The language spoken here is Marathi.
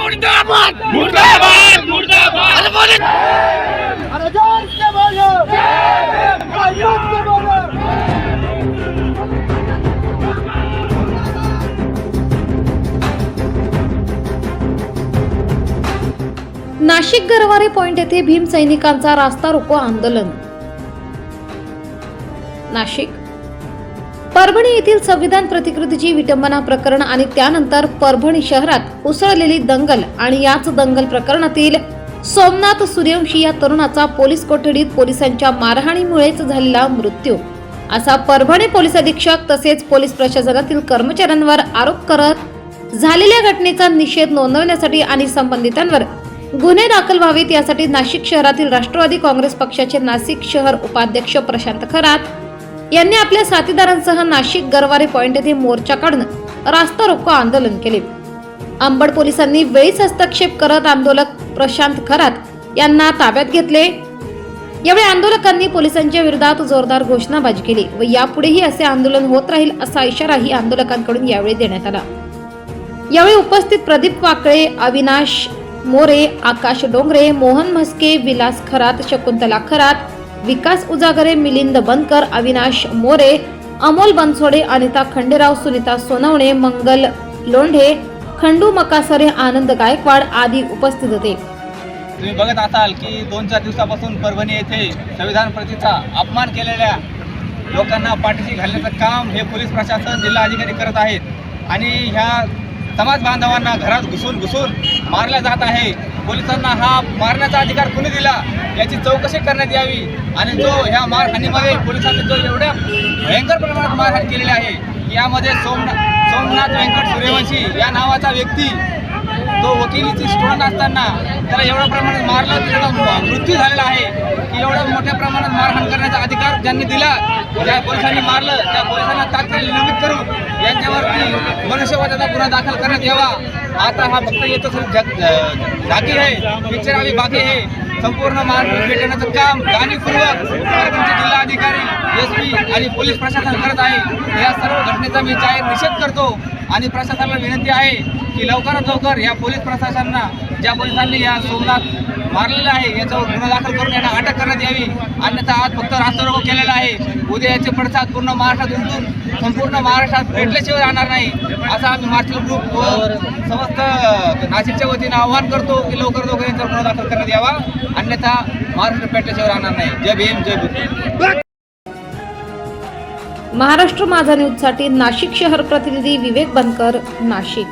Murdabat! Murdabat! Murdabat! Murdabat! Nashik Garware point येथे भीम सैनिकांचा रास्ता रोको आंदोलन. नाशिक. परभणी येथील संविधान प्रतिकृतीची विटंबना प्रकरण आणि त्यानंतर परभणी शहरात उसळलेली दंगल आणि याच दंगल प्रकरणातील सोमनाथ सूर्यवंशी या तरुणाचा पोलीस कोठडीत पोलिसांच्या मारहाणीमुळेच झालेला मृत्यू. असा परभणी पोलीस अधीक्षक तसेच पोलीस प्रशासनातील कर्मचाऱ्यांवर आरोप करत झालेल्या घटनेचा निषेध नोंदवण्यासाठी आणि संबंधितांवर गुन्हे दाखल व्हावेत यासाठी नाशिक शहरातील राष्ट्रवादी काँग्रेस पक्षाचे नाशिक शहर उपाध्यक्ष प्रशांत खरात यांनी आपल्या साथीदारांसह नाशिक गरवारे पॉइंट येथे मोर्चा काढून रास्ता रोको आंदोलन केले. अंबड पोलिसांनी वेळीच हस्तक्षेप करत आंदोलक प्रशांत खरात यांना ताब्यात घेतले. यावेळी आंदोलकांनी पोलिसांच्या विरोधात जोरदार घोषणाबाजी केली व यापुढेही असे आंदोलन होत राहील असा इशाराही आंदोलकांकडून यावेळी देण्यात आला. यावेळी उपस्थित प्रदीप वाकळे अविनाश मोरे आकाश डोंगरे मोहन म्हस्के विलास खरात शकुंतला खरात विकास उजागरे मिलिंद बनकर अविनाश मोरे अमोल बनसोडे अनिता खंडेराव सुनीता सोनवणे मंगल लोंढे खंडू मकासरे आनंद गायकवाड आदी उपस्थित होते. तुम्ही बघत असाल की दोन चार दिवसापासून परभणी येथे संविधान प्रतीचा अपमान केलेल्या लोकांना पाठीशी घालण्याचं काम हे पोलीस प्रशासन जिल्हा अधिकारी करत आहेत. आणि ह्या समाज बांधवांना घरात घुसून घुसून मारल्या जात आहे. पोलिसांना हा मारण्याचा अधिकार कुणी दिला? याची चौकशी करण्यात यावी. आणि जो ह्या मारहाणीमध्ये पोलिसांनी जो एवढ्या भयंकर प्रमाणात मारहाण केलेली आहे यामध्ये सोमनाथ सोमनाथ व्यंकट सूर्यवंशी या नावाचा व्यक्ती तो वकिलीची स्टुडंट असताना त्याला एवढ्या प्रमाणात मारला की त्याचा मृत्यू झालेला आहे की एवढ्या मोठ्या प्रमाणात मारहाण करण्याचा अधिकार ज्यांनी दिला ज्या पोलिसांनी मारलं त्या पोलिसांना तात्काळ निलंबित करून यांच्यावरती मनुष्यवादाचा गुन्हा दाखल करण्यात यावा. आता हा फक्त येतो जग झाकी आहे. पिक्चर आम्ही बाकी आहे. संपूर्ण मार्ग भेटण्याचं काम जाणीवपूर्वक परभणीचे जिल्हाधिकारी एस पी आणि पोलीस प्रशासन करत आहे. या सर्व घटनेचा मी जाहीर निषेध करतो आणि प्रशासनाला विनंती आहे की लवकरात लवकर या पोलीस प्रशासनाला ज्या पोलिसांनी या सोमनाथ मारलेलं आहे याच्यावर गुन्हा दाखल करून यांना अटक करण्यात यावी. अन्यथा आज फक्त रास्ता रोको उद्या याचे पडसाद पूर्ण महाराष्ट्रात उमटून संपूर्ण महाराष्ट्रात भेटल्याशिवाय राहणार नाही असं आम्ही मार्शल ग्रुप व समस्त नाशिकच्या वतीनं आवाहन करतो की लवकर लवकर यांचा गुन्हा दाखल करण्यात यावा. अन्यथा महाराष्ट्र भेटल्याशिवाय राहणार नाही. जय भीम जय बुद्ध. महाराष्ट्र माझा न्यूजसाठी नाशिक शहर प्रतिनिधी विवेक बनकर नाशिक.